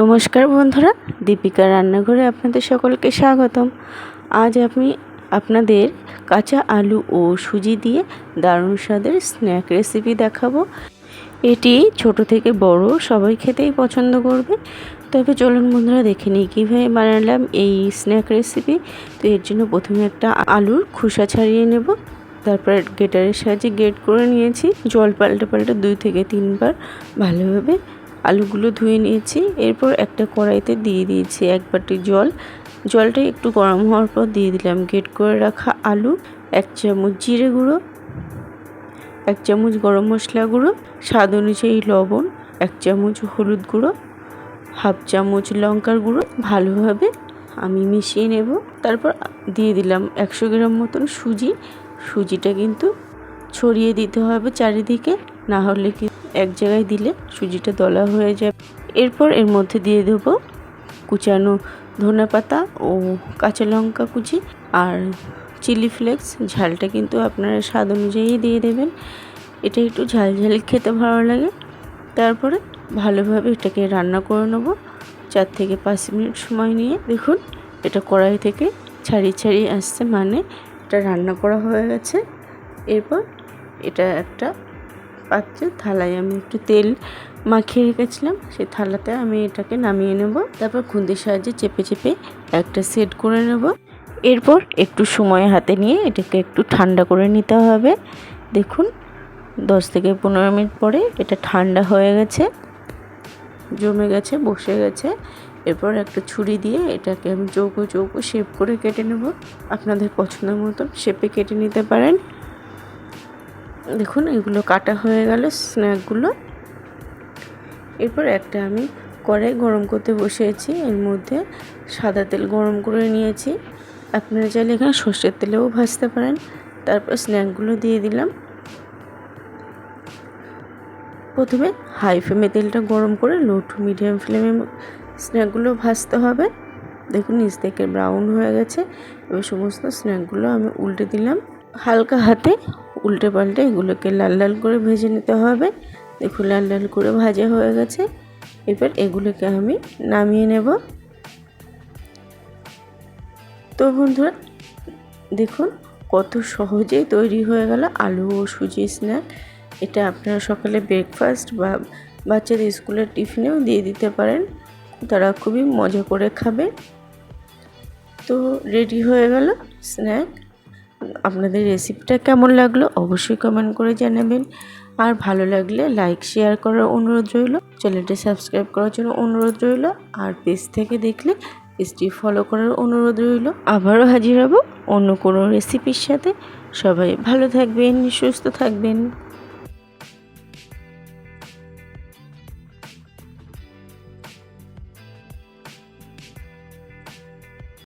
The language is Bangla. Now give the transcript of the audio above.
নমস্কার বন্ধুরা দীপিকা রান্নাঘরে আপনাদের সকলকে স্বাগতম। আজ আমি আপনাদের কাঁচা আলু ও সুজি দিয়ে দারুণ স্বাদের স্ন্যাক রেসিপি দেখাবো। এটি ছোট থেকে বড়, সবাই খেতেই পছন্দ করবে। তবে চলুন বন্ধুরা, দেখে নিই কীভাবে বানালাম এই স্ন্যাক রেসিপি তো এর জন্য প্রথমে একটা আলুর খোসা ছাড়িয়ে নেব। তারপর গেটারের সাহায্যে গেট করে নিয়েছি। জল পাল্টে পাল্টে দুই থেকে তিনবার ভালোভাবে আলুগুলো ধুয়ে নিয়েছি। এরপর একটা কড়াইতে দিয়ে দিয়েছি এক বাটি জল। জলটা একটু গরম হওয়ার পর দিয়ে দিলাম গেট করে রাখা আলু, এক চামচ জিরে গুঁড়ো, এক চামচ গরম মশলা গুঁড়ো, স্বাদ অনুযায়ী লবণ, এক চামচ হলুদ গুঁড়ো, হাফ চামচ লঙ্কার গুঁড়ো। ভালোভাবে আমি মিশিয়ে নেব। তারপর দিয়ে দিলাম একশো গ্রাম মতন সুজি। সুজিটা কিন্তু ছড়িয়ে দিতে হবে চারিদিকে, না হলে কি এক জায়গায় দিলে সুজিটা দলা হয়ে যাবে। এরপর এর মধ্যে দিয়ে দেবো কুচানো ধনে পাতা ও কাঁচা লঙ্কা কুচি আর চিলি ফ্লেক্স। ঝালটা কিন্তু আপনারা স্বাদ অনুযায়ী দিয়ে দেবেন। এটা একটু ঝাল ঝাল খেতে ভালো লাগে। তারপরে ভালোভাবে এটাকে রান্না করে নেব চার থেকে পাঁচ মিনিট সময় নিয়ে। দেখুন, এটা কড়াই থেকে ছাড়িয়ে ছাড়িয়ে আসছে মানে এটা রান্না করা হয়ে গেছে। এরপর এটা একটা পাত্রে থালায় আমি একটু তেল মাখিয়ে রেখেছিলাম, সেই থালাতে আমি এটাকে নামিয়ে নেব। তারপর খুন্তির সাহায্যে চেপে চেপে একটা সেট করে নেব। এরপর একটু সময় হাতে নিয়ে এটাকে একটু ঠান্ডা করে নিতে হবে। দেখুন, দশ থেকে পনেরো মিনিট পরে এটা ঠান্ডা হয়ে গেছে, জমে গেছে, বসে গেছে। এরপর একটা ছুরি দিয়ে এটাকে আমি চৌকো চৌকো শেপ করে কেটে নেব। আপনাদের পছন্দ মতন শেপে কেটে নিতে পারেন। দেখুন, এগুলো কাটা হয়ে গেল স্ন্যাকগুলো। এরপর একটা আমি কড়াই গরম করতে বসিয়েছি। এর মধ্যে সাদা তেল গরম করে নিয়েছি। আপনারা চাইলে এখানে সর্ষের তেলেও ভাজতে পারেন। তারপর স্ন্যাকগুলো দিয়ে দিলাম। প্রথমে হাই ফ্লেমে তেলটা গরম করে লো টু মিডিয়াম ফ্লেমে স্ন্যাকগুলো ভাজতে হবে। দেখুন নিচ থেকে ব্রাউন হয়ে গেছে। এবার সমস্ত স্ন্যাকগুলো আমি উল্টে দিলাম। হালকা হাতে উল্টে পাল্টে এগুলোকে লাল লাল করে ভেজে নিতে হবে। দেখুন, লাল লাল করে ভাজা হয়ে গেছে। এবার এগুলোকে আমি নামিয়ে নেব। তো বন্ধুরা, দেখুন কত সহজেই তৈরি হয়ে গেল আলু ও সুজি স্ন্যাক এটা আপনারা সকালে ব্রেকফাস্ট বা বাচ্চাদের স্কুলের টিফিনেও দিয়ে দিতে পারেন। তারা খুবই মজা করে খাবে। তো রেডি হয়ে গেল স্ন্যাক আপনাদের রেসিপিটা কেমন লাগল অবশ্যই কমেন্ট করে জানাবেন। আর ভালো লাগলে লাইক শেয়ার করার অনুরোধ রইল। চ্যানেলটি সাবস্ক্রাইব করার জন্য অনুরোধ রইল। আর পেজ থেকে দেখলে পেজটি ফলো করার অনুরোধ রইল। আবারও হাজির হব অন্য কোনো রেসিপির সাথে। সবাই ভালো থাকবেন, সুস্থ থাকবেন।